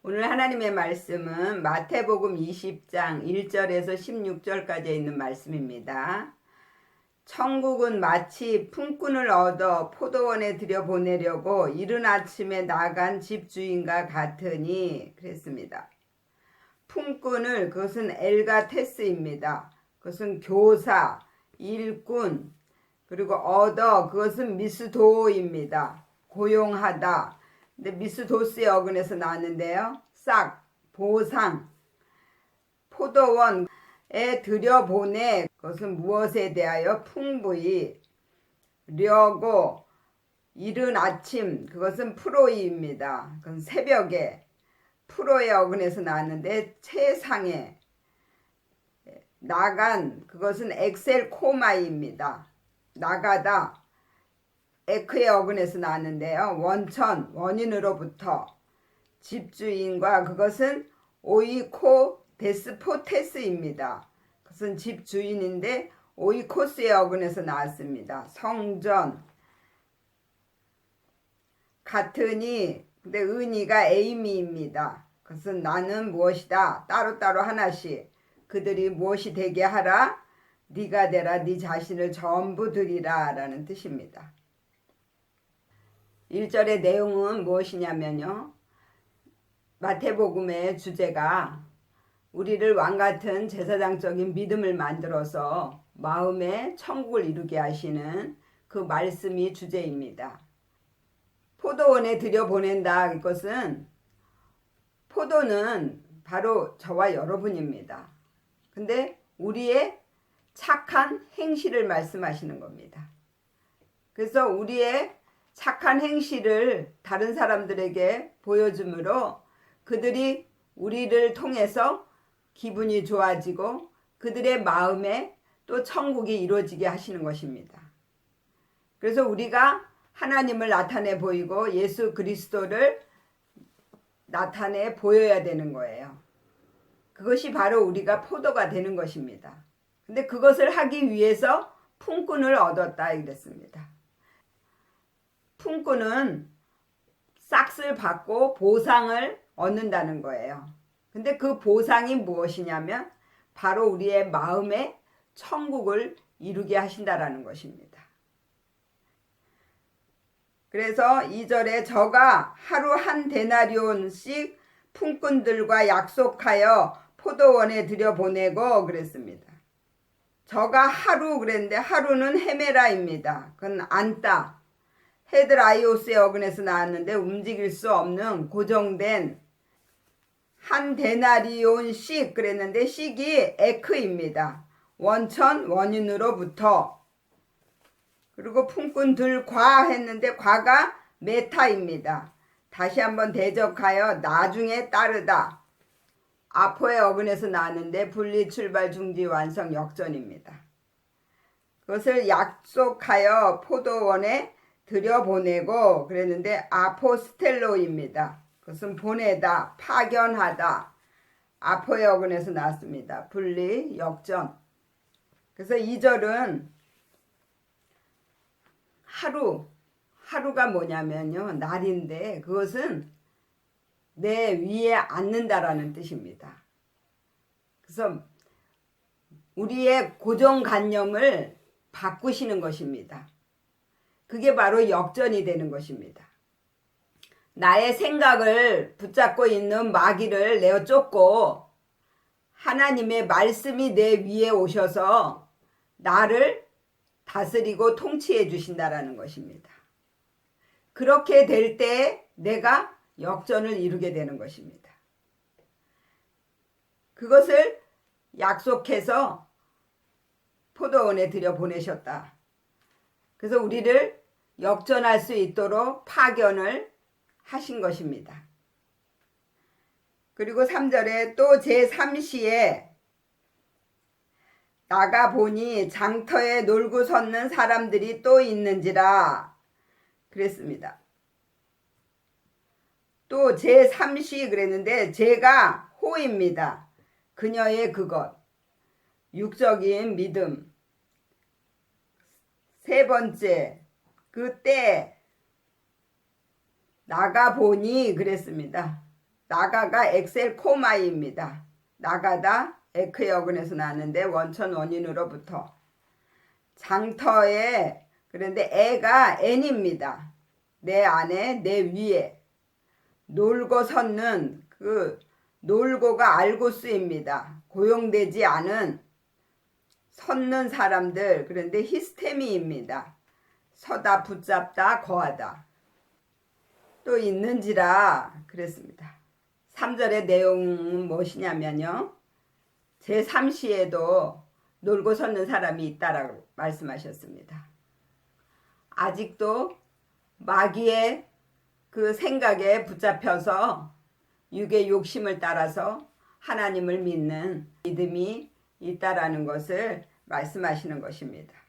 오늘 하나님의 말씀은 마태복음 20장 1절에서 16절까지 있는 말씀입니다. 천국은 마치 품꾼을 얻어 포도원에 들여보내려고 이른 아침에 나간 집주인과 같으니 그랬습니다. 품꾼을 그것은 엘가 테스입니다. 그것은 교사, 일꾼, 그리고 얻어 그것은 미스도입니다. 고용하다. 근데 미스도스의 어근에서 나왔는데요. 싹, 보상, 포도원에 들여보내 그것은 무엇에 대하여 풍부히 려고 이른 아침 그것은 프로이입니다. 그건 새벽에 프로의 어근에서 나왔는데 최상에 나간 그것은 엑셀 코마이입니다. 나가다 에크의 어근에서 나왔는데요. 원천 원인으로부터 집주인과 그것은 오이코 데스포테스입니다. 그것은 집주인인데 오이코스의 어근에서 나왔습니다. 성전 같으니 근데 은이가 에이미입니다. 그것은 나는 무엇이다 따로따로 하나씩 그들이 무엇이 되게 하라 네가 되라 네 자신을 전부 드리라 라는 뜻입니다. 1절의 내용은 무엇이냐면요. 마태복음의 주제가 우리를 왕같은 제사장적인 믿음을 만들어서 마음에 천국을 이루게 하시는 그 말씀이 주제입니다. 포도원에 들여보낸다 이것은 포도는 바로 저와 여러분입니다. 근데 우리의 착한 행실을 말씀하시는 겁니다. 그래서 우리의 착한 행실을 다른 사람들에게 보여줌으로 그들이 우리를 통해서 기분이 좋아지고 그들의 마음에 또 천국이 이루어지게 하시는 것입니다. 그래서 우리가 하나님을 나타내 보이고 예수 그리스도를 나타내 보여야 되는 거예요. 그것이 바로 우리가 포도가 되는 것입니다. 근데 그것을 하기 위해서 품꾼을 얻었다 이랬습니다. 품꾼은 싹쓸 받고 보상을 얻는다는 거예요. 근데 그 보상이 무엇이냐면 바로 우리의 마음에 천국을 이루게 하신다라는 것입니다. 그래서 2절에 저가 하루 한 데나리온씩 품꾼들과 약속하여 포도원에 들여보내고 그랬습니다. 저가 하루 그랬는데 하루는 헤메라입니다. 그건 안따. 헤드라이오스의 어근에서 나왔는데 움직일 수 없는 고정된 한 데나리온씩 그랬는데 식이 에크입니다. 원천 원인으로부터 그리고 품꾼들 과 했는데 과가 메타입니다. 다시 한번 대적하여 나중에 따르다. 아포의 어근에서 나왔는데 분리 출발 중지 완성 역전입니다. 그것을 약속하여 포도원에 들여보내고 그랬는데 아포스텔로입니다. 그것은 보내다, 파견하다. 아포의 어근에서 나왔습니다. 분리, 역전. 그래서 2절은 하루, 하루가 뭐냐면요. 날인데 그것은 내 위에 앉는다라는 뜻입니다. 그래서 우리의 고정관념을 바꾸시는 것입니다. 그게 바로 역전이 되는 것입니다. 나의 생각을 붙잡고 있는 마귀를 내어 쫓고 하나님의 말씀이 내 위에 오셔서 나를 다스리고 통치해 주신다라는 것입니다. 그렇게 될 때 내가 역전을 이루게 되는 것입니다. 그것을 약속해서 포도원에 들여 보내셨다. 그래서 우리를 역전할 수 있도록 파견을 하신 것입니다. 그리고 3절에 또 제3시에 나가 보니 장터에 놀고 섰는 사람들이 또 있는지라 그랬습니다. 또 제3시 그랬는데 제가 호입니다. 그녀의 그것. 육적인 믿음. 세 번째, 그때 나가 보니 그랬습니다. 나가가 엑셀 코마이입니다. 나가다 에크여근에서 나왔는데 원천 원인으로부터 장터에 그런데 애가 n입니다. 내 안에 내 위에 놀고 섰는 그 놀고가 알고 쓰입니다. 고용되지 않은 섰는 사람들 그런데 히스테미입니다. 서다 붙잡다 거하다 또 있는지라 그랬습니다. 3절의 내용은 무엇이냐면요. 제3시에도 놀고 섰는 사람이 있다라고 말씀하셨습니다. 아직도 마귀의 그 생각에 붙잡혀서 육의 욕심을 따라서 하나님을 믿는 믿음이 있다라는 것을 말씀하시는 것입니다.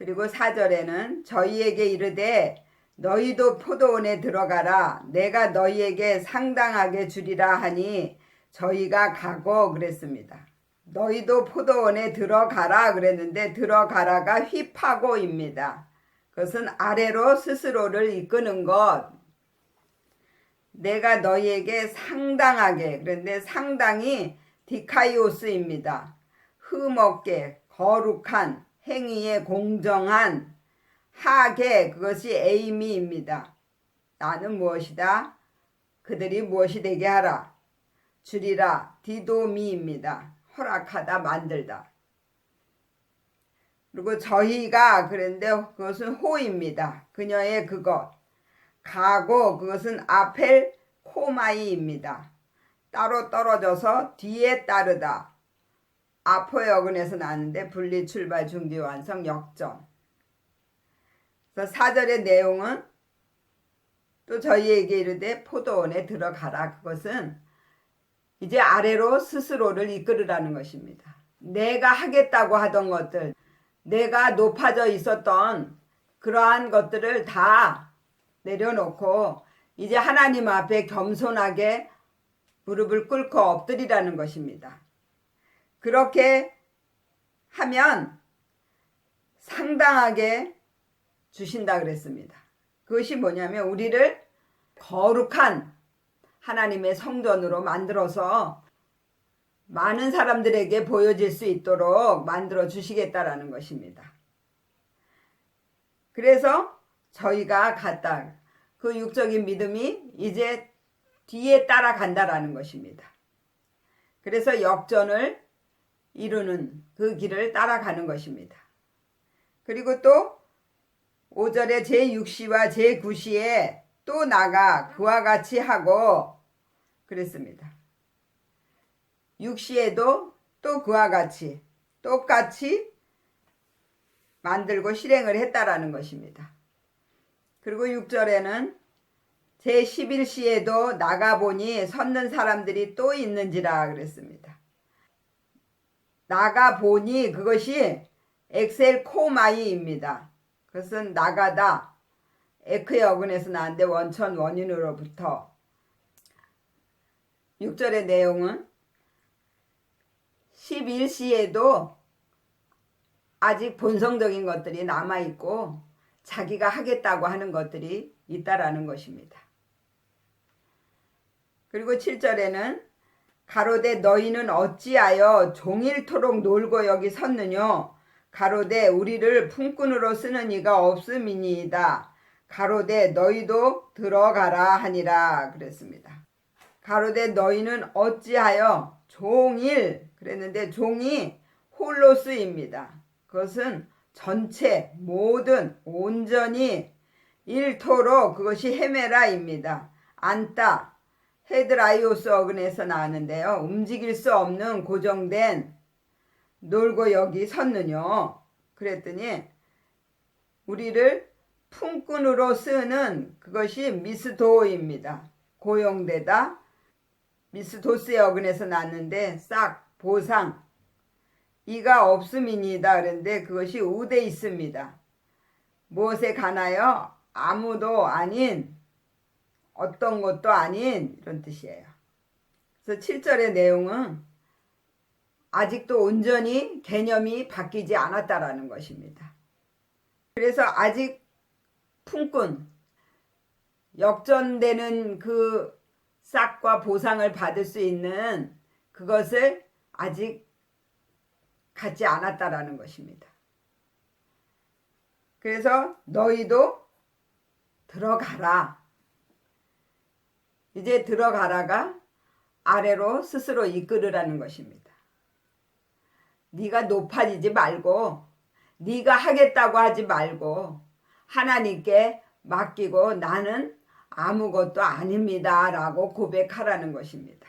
그리고 4절에는 저희에게 이르되 너희도 포도원에 들어가라 내가 너희에게 상당하게 주리라 하니 저희가 가고 그랬습니다. 너희도 포도원에 들어가라 그랬는데 들어가라가 휘파고입니다. 그것은 아래로 스스로를 이끄는 것. 내가 너희에게 상당하게 그런데 상당히 디카이오스입니다. 흠없게 거룩한 행위에 공정한 하게 그것이 에이미입니다. 나는 무엇이다? 그들이 무엇이 되게 하라. 주리라 디도미입니다. 허락하다 만들다. 그리고 저희가 그런데 그것은 호입니다. 그녀의 그것. 가고 그것은 아펠 코마이입니다. 따로 떨어져서 뒤에 따르다. 아포여근에서 나는데 분리 출발 중지 완성 역전. 그래서 4절의 내용은 또 저희에게 이르되 포도원에 들어가라. 그것은 이제 아래로 스스로를 이끌으라는 것입니다. 내가 하겠다고 하던 것들, 내가 높아져 있었던 그러한 것들을 다 내려놓고 이제 하나님 앞에 겸손하게 무릎을 꿇고 엎드리라는 것입니다. 그렇게 하면 상당하게 주신다 그랬습니다. 그것이 뭐냐면 우리를 거룩한 하나님의 성전으로 만들어서 많은 사람들에게 보여질 수 있도록 만들어 주시겠다라는 것입니다. 그래서 저희가 갔다 그 육적인 믿음이 이제 뒤에 따라간다라는 것입니다. 그래서 역전을 이루는 그 길을 따라가는 것입니다. 그리고 또 5절에 제6시와 제9시에 또 나가 그와 같이 하고 그랬습니다. 6시에도 또 그와 같이 똑같이 만들고 실행을 했다라는 것입니다. 그리고 6절에는 제 11시에도 나가보니 섰는 사람들이 또 있는지라 그랬습니다. 나가보니 그것이 엑셀 코마이입니다. 그것은 나가다 에크의 어근에서 나는데 원천 원인으로부터 6절의 내용은 11시에도 아직 본성적인 것들이 남아있고 자기가 하겠다고 하는 것들이 있다라는 것입니다. 그리고 7절에는 가로되 너희는 어찌하여 종일토록 놀고 여기 섰느뇨 가로되 우리를 품꾼으로 쓰는 이가 없음이니이다. 가로되 너희도 들어가라 하니라 그랬습니다. 가로되 너희는 어찌하여 종일 그랬는데 종이 홀로 쓰입니다. 그것은 전체 모든 온전히 일토로 그것이 헤메라입니다. 안따 헤드라이오스 어근에서 나왔는데요. 움직일 수 없는 고정된 놀고 여기 섰느뇨. 그랬더니 우리를 품꾼으로 쓰는 그것이 미스도입니다. 고용되다 미스도스의 어근에서 났는데 싹 보상 이가 없음이니다 그런데 그것이 우대 있습니다. 무엇에 가나요? 아무도 아닌 어떤 것도 아닌 이런 뜻이에요. 그래서 7절의 내용은 아직도 온전히 개념이 바뀌지 않았다라는 것입니다. 그래서 아직 품꾼 역전되는 그 싹과 보상을 받을 수 있는 그것을 아직 갖지 않았다라는 것입니다. 그래서 너희도 들어가라. 이제 들어가라가 아래로 스스로 이끌으라는 것입니다. 네가 높아지지 말고 네가 하겠다고 하지 말고 하나님께 맡기고 나는 아무것도 아닙니다 라고 고백하라는 것입니다.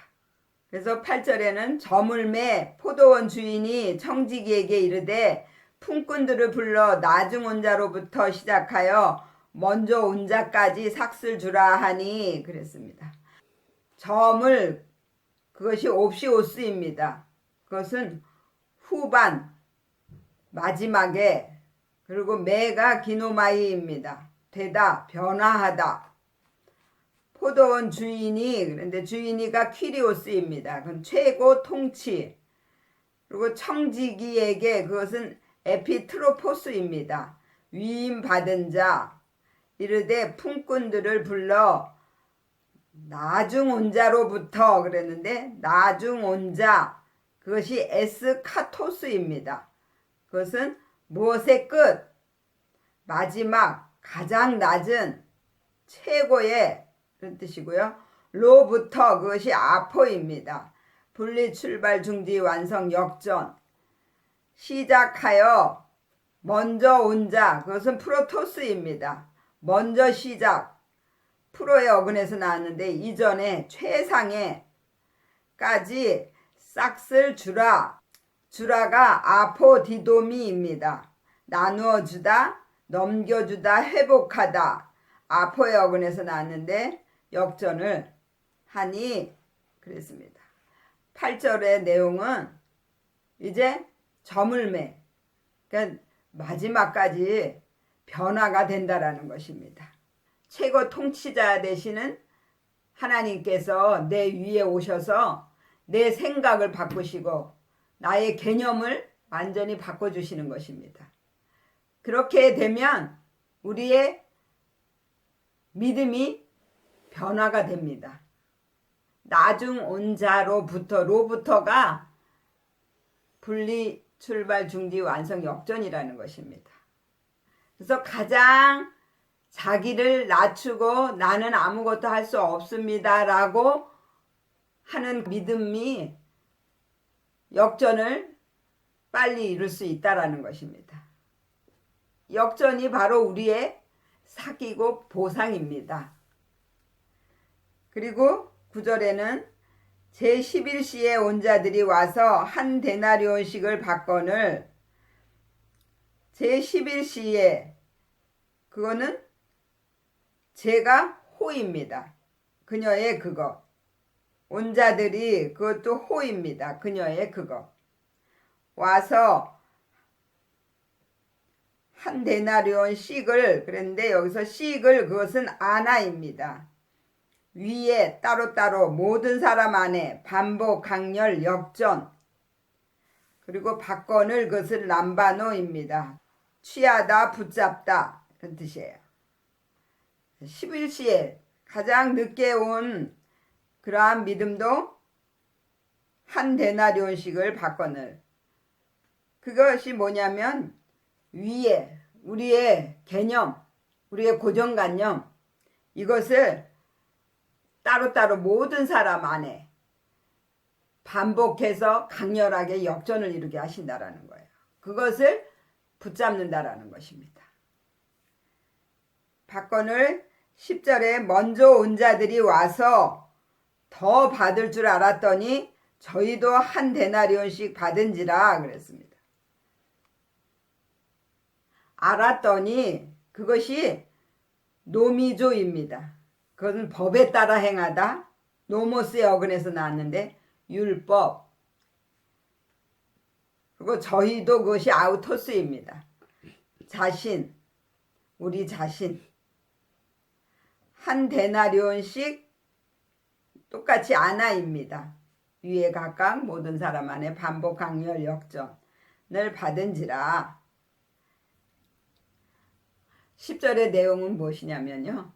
그래서 8절에는 저물매 포도원 주인이 청지기에게 이르되 품꾼들을 불러 나중 온 자로부터 시작하여 먼저 온 자까지 삭슬 주라 하니 그랬습니다. 점을 그것이 옵시오스입니다. 그것은 후반 마지막에 그리고 매가 기노마이입니다. 되다 변화하다. 포도원 주인이 그런데 주인이가 퀴리오스입니다. 그건 최고 통치. 그리고 청지기에게 그것은 에피트로포스입니다. 위임 받은 자 이르되 품꾼들을 불러 나중 온 자로부터 그랬는데 나중 온 자 그것이 에스카토스입니다. 그것은 무엇의 끝 마지막 가장 낮은 최고의 그런 뜻이고요. 로부터 그것이 아포입니다. 분리 출발 중지 완성 역전 시작하여 먼저 온 자 그것은 프로토스입니다. 먼저 시작 프로의 어근에서 나왔는데 이전에 최상에까지 싹쓸 주라 주라가 아포디도미입니다. 나누어 주다 넘겨주다 회복하다 아포의 어근에서 나왔는데 역전을 하니 그랬습니다. 8절의 내용은 이제 저물매 그러니까 마지막까지 변화가 된다라는 것입니다. 최고 통치자 되시는 하나님께서 내 위에 오셔서 내 생각을 바꾸시고 나의 개념을 완전히 바꿔주시는 것입니다. 그렇게 되면 우리의 믿음이 변화가 됩니다. 나중 온 자로부터 로부터가 분리 출발 중지 완성 역전이라는 것입니다. 그래서 가장 자기를 낮추고 나는 아무것도 할 수 없습니다 라고 하는 믿음이 역전을 빨리 이룰 수 있다라는 것입니다. 역전이 바로 우리의 사기고 보상입니다. 그리고 9절에는 제11시에 온 자들이 와서 한 데나리온씩을 받건을 제11시에 그거는 제가 호입니다. 그녀의 그거. 온 자들이 그것도 호입니다. 그녀의 그거. 와서 한 데나리온 씩을 그랬는데 여기서 씩을 그것은 아나입니다. 위에 따로따로 모든 사람 안에 반복 강렬 역전 그리고 박건을 그것을 람바노입니다. 취하다 붙잡다 그런 뜻이에요. 11시에 가장 늦게 온 그러한 믿음도 한 데나리온씩을 박건을 그것이 뭐냐면 위에 우리의 개념 우리의 고정관념 이것을 따로따로 모든 사람 안에 반복해서 강렬하게 역전을 이루게 하신다라는 거예요. 그것을 붙잡는다라는 것입니다. 박건을 10절에 먼저 온 자들이 와서 더 받을 줄 알았더니 저희도 한 데나리온씩 받은지라 그랬습니다. 알았더니 그것이 노미조입니다. 그것은 법에 따라 행하다. 노모스의 어근에서 나왔는데 율법. 그리고 저희도 그것이 아우토스입니다. 자신, 우리 자신. 한 데나리온씩 똑같이 아나입니다. 위에 각각 모든 사람 안에 반복 강렬 역전을 받은지라. 10절의 내용은 무엇이냐면요.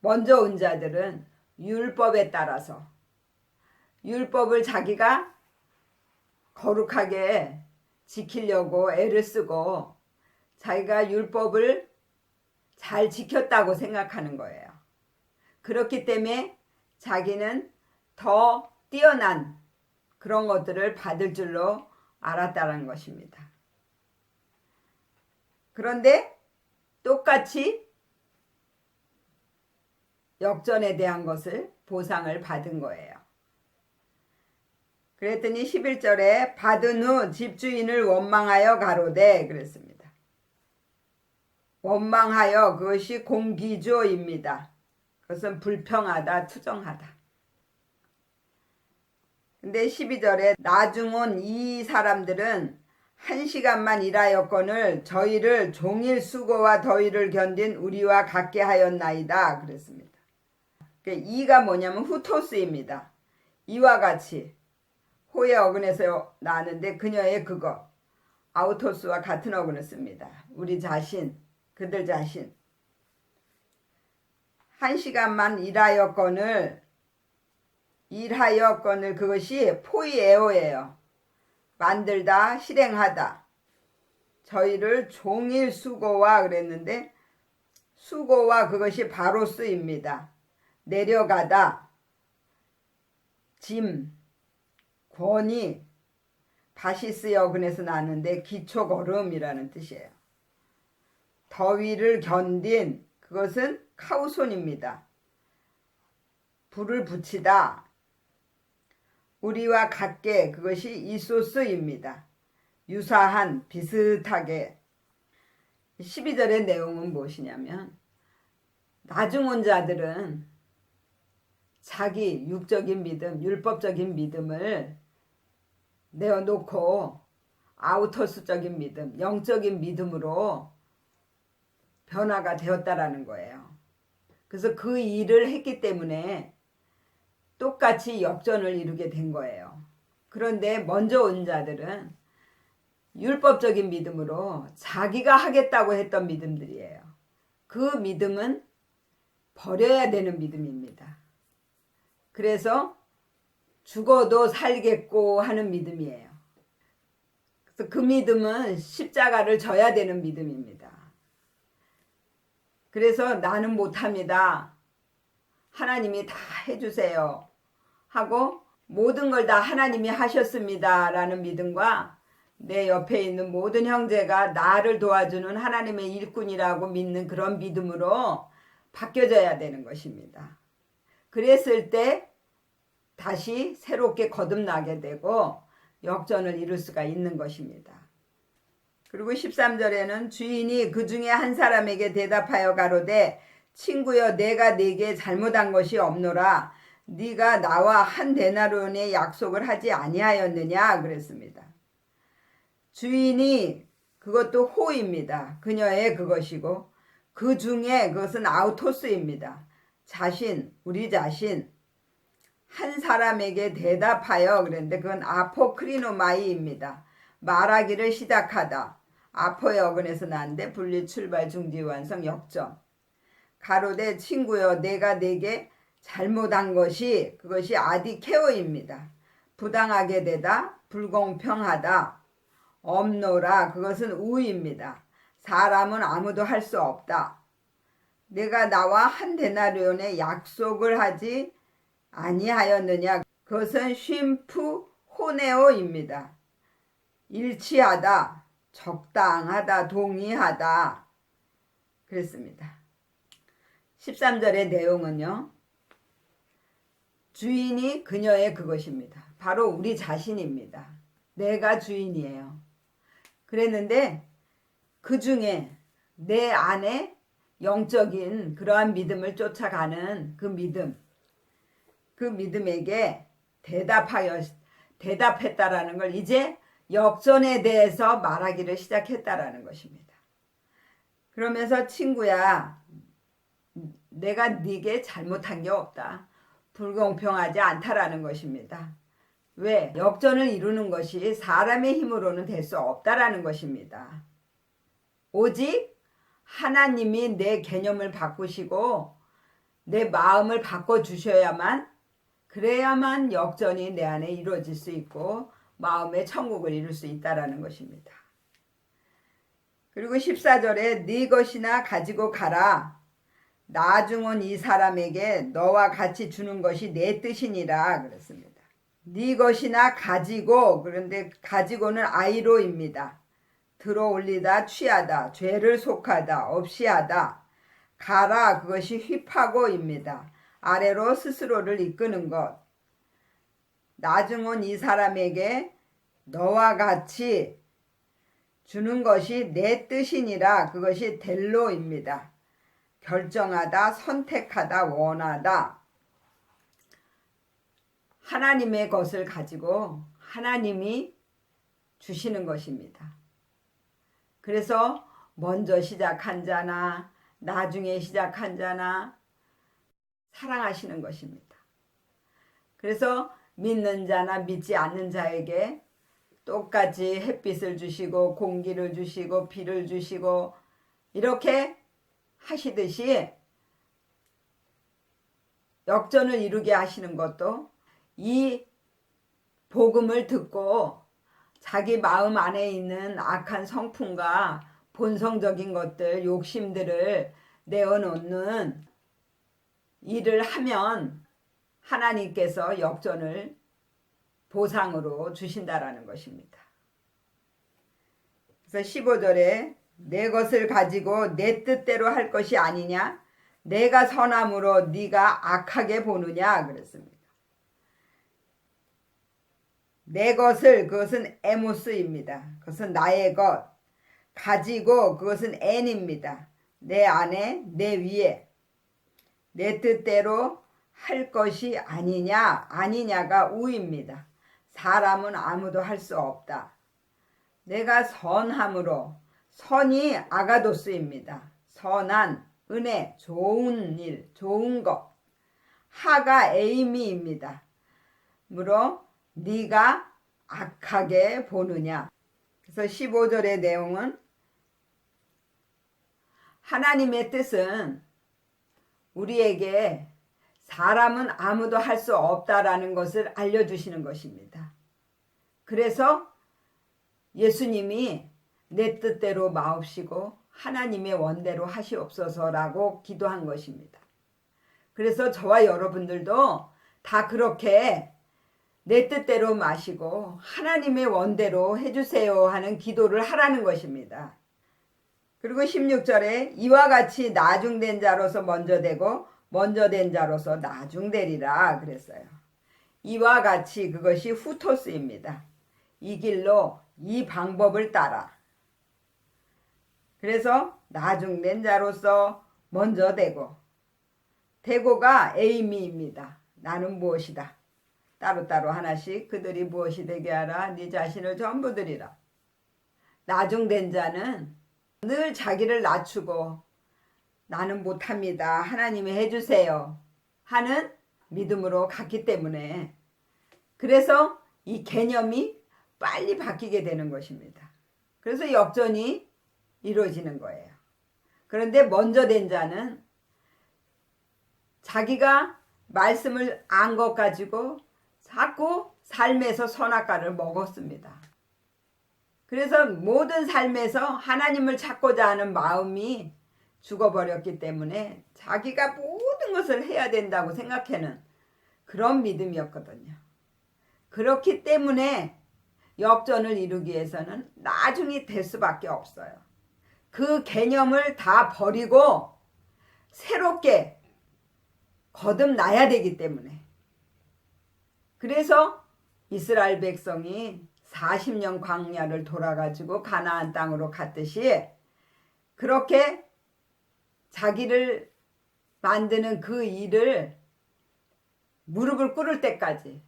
먼저 온 자들은 율법에 따라서 율법을 자기가 거룩하게 지키려고 애를 쓰고 자기가 율법을 잘 지켰다고 생각하는 거예요. 그렇기 때문에 자기는 더 뛰어난 그런 것들을 받을 줄로 알았다는 것입니다. 그런데 똑같이 역전에 대한 것을 보상을 받은 거예요. 그랬더니 11절에 받은 후 집주인을 원망하여 가로되 그랬습니다. 원망하여 그것이 공기조입니다. 그것은 불평하다, 투정하다. 근데 12절에 나중 온 이 사람들은 한 시간만 일하였건을 저희를 종일 수고와 더위를 견딘 우리와 같게 하였나이다 그랬습니다. 그 이가 뭐냐면 후토스입니다. 이와 같이 호의 어근에서 나는데 그녀의 그거 아우토스와 같은 어근을 씁니다. 우리 자신, 그들 자신. 한 시간만 일하였건을 일하였건을 그것이 포이에오예요. 만들다, 실행하다. 저희를 종일 수고와 그랬는데 수고와 그것이 바로 쓰입니다. 내려가다, 짐, 권위, 바시스 여근에서 나는데 기초 걸음이라는 뜻이에요. 더위를 견딘 그것은 카우손입니다. 불을 붙이다. 우리와 같게 그것이 이소스입니다. 유사한 비슷하게 12절의 내용은 무엇이냐면 나중 온 자들은 자기 육적인 믿음, 율법적인 믿음을 내어놓고 아우터스적인 믿음, 영적인 믿음으로 변화가 되었다라는 거예요. 그래서 그 일을 했기 때문에 똑같이 역전을 이루게 된 거예요. 그런데 먼저 온 자들은 율법적인 믿음으로 자기가 하겠다고 했던 믿음들이에요. 그 믿음은 버려야 되는 믿음입니다. 그래서 죽어도 살겠고 하는 믿음이에요. 그래서 그 믿음은 십자가를 져야 되는 믿음입니다. 그래서 나는 못합니다. 하나님이 다 해주세요. 하고 모든 걸 다 하나님이 하셨습니다. 라는 믿음과 내 옆에 있는 모든 형제가 나를 도와주는 하나님의 일꾼이라고 믿는 그런 믿음으로 바뀌어져야 되는 것입니다. 그랬을 때 다시 새롭게 거듭나게 되고 역전을 이룰 수가 있는 것입니다. 그리고 13절에는 주인이 그 중에 한 사람에게 대답하여 가로되 친구여 내가 네게 잘못한 것이 없노라 네가 나와 한 데나리온의 약속을 하지 아니하였느냐 그랬습니다. 주인이 그것도 호입니다. 그녀의 그것이고 그 중에 그것은 아우토스입니다. 자신, 우리 자신 한 사람에게 대답하여 그랬는데 그건 아포크리노마이입니다. 말하기를 시작하다. 아포의 어근에서 나는데 분리 출발 중지 완성 역점. 가로대 친구여 내가 내게 잘못한 것이 그것이 아디케오입니다. 부당하게 되다 불공평하다 없노라 그것은 우입니다. 사람은 아무도 할 수 없다. 내가 나와 한 데나리온의 약속을 하지 아니하였느냐 그것은 쉼프 호네오입니다. 일치하다 적당하다 동의하다 그랬습니다. 13절의 내용은요. 주인이 그녀의 그것입니다. 바로 우리 자신입니다. 내가 주인이에요. 그랬는데 그 중에 내 안에 영적인 그러한 믿음을 쫓아가는 그 믿음, 그 믿음에게 대답하여 대답했다라는 걸 이제 역전에 대해서 말하기를 시작했다라는 것입니다. 그러면서 친구야, 내가 네게 잘못한 게 없다. 불공평하지 않다라는 것입니다. 왜? 역전을 이루는 것이 사람의 힘으로는 될 수 없다라는 것입니다. 오직 하나님이 내 개념을 바꾸시고 내 마음을 바꿔 주셔야만 그래야만 역전이 내 안에 이루어질 수 있고 마음의 천국을 이룰 수 있다라는 것입니다. 그리고 14절에 네 것이나 가지고 가라. 나중은 이 사람에게 너와 같이 주는 것이 내 뜻이니라 그랬습니다. 네 것이나 가지고 그런데 가지고는 아이로입니다. 들어올리다 취하다 죄를 속하다 없이 하다 가라 그것이 휘파고입니다. 아래로 스스로를 이끄는 것. 나중은 이 사람에게 너와 같이 주는 것이 내 뜻이니라 그것이 델로입니다. 결정하다, 선택하다, 원하다. 하나님의 것을 가지고 하나님이 주시는 것입니다. 그래서 먼저 시작한 자나 나중에 시작한 자나 사랑하시는 것입니다. 그래서 믿는 자나 믿지 않는 자에게 똑같이 햇빛을 주시고 공기를 주시고 비를 주시고 이렇게 하시듯이 역전을 이루게 하시는 것도 이 복음을 듣고 자기 마음 안에 있는 악한 성품과 본성적인 것들, 욕심들을 내어놓는 일을 하면 하나님께서 역전을 보상으로 주신다라는 것입니다. 그래서 15절에 내 것을 가지고 내 뜻대로 할 것이 아니냐? 내가 선함으로 네가 악하게 보느냐? 그랬습니다. 내 것을 그것은 에모스입니다. 그것은 나의 것. 가지고 그것은 N입니다. 내 안에 내 위에 내 뜻대로 할 것이 아니냐 아니냐가 우입니다. 사람은 아무도 할 수 없다. 내가 선함으로 선이 아가도스입니다. 선한 은혜 좋은 일 좋은 것 하가 에이미입니다.므로 네가 악하게 보느냐. 그래서 15절의 내용은 하나님의 뜻은 우리에게 사람은 아무도 할 수 없다라는 것을 알려주시는 것입니다. 그래서 예수님이 내 뜻대로 마옵시고 하나님의 원대로 하시옵소서라고 기도한 것입니다. 그래서 저와 여러분들도 다 그렇게 내 뜻대로 마시고 하나님의 원대로 해주세요 하는 기도를 하라는 것입니다. 그리고 16절에 이와 같이 나중된 자로서 먼저 되고 먼저 된 자로서 나중되리라 그랬어요. 이와 같이 그것이 후토스입니다. 이 길로 이 방법을 따라. 그래서 나중된 자로서 먼저 되고 되고가 에이미입니다. 나는 무엇이다. 따로따로 하나씩 그들이 무엇이 되게 하라 네 자신을 전부 드리라. 나중된 자는 늘 자기를 낮추고 나는 못합니다. 하나님이 해주세요. 하는 믿음으로 갔기 때문에 그래서 이 개념이 빨리 바뀌게 되는 것입니다. 그래서 역전이 이루어지는 거예요. 그런데 먼저 된 자는 자기가 말씀을 안 것 가지고 자꾸 삶에서 선악과를 먹었습니다. 그래서 모든 삶에서 하나님을 찾고자 하는 마음이 죽어버렸기 때문에 자기가 모든 것을 해야 된다고 생각하는 그런 믿음이었거든요. 그렇기 때문에 역전을 이루기 위해서는 나중이 될 수밖에 없어요. 그 개념을 다 버리고 새롭게 거듭나야 되기 때문에. 그래서 이스라엘 백성이 40년 광야를 돌아가지고 가나안 땅으로 갔듯이 그렇게 자기를 만드는 그 일을 무릎을 꿇을 때까지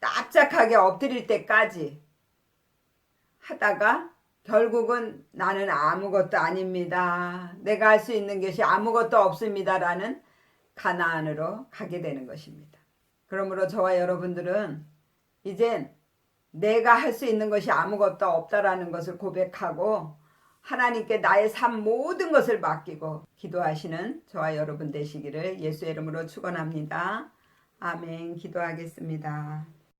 납작하게 엎드릴 때까지 하다가 결국은 나는 아무것도 아닙니다. 내가 할 수 있는 것이 아무것도 없습니다라는 가나안으로 가게 되는 것입니다. 그러므로 저와 여러분들은 이젠 내가 할 수 있는 것이 아무것도 없다라는 것을 고백하고 하나님께 나의 삶 모든 것을 맡기고 기도하시는 저와 여러분 되시기를 예수의 이름으로 축원합니다. 아멘. 기도하겠습니다.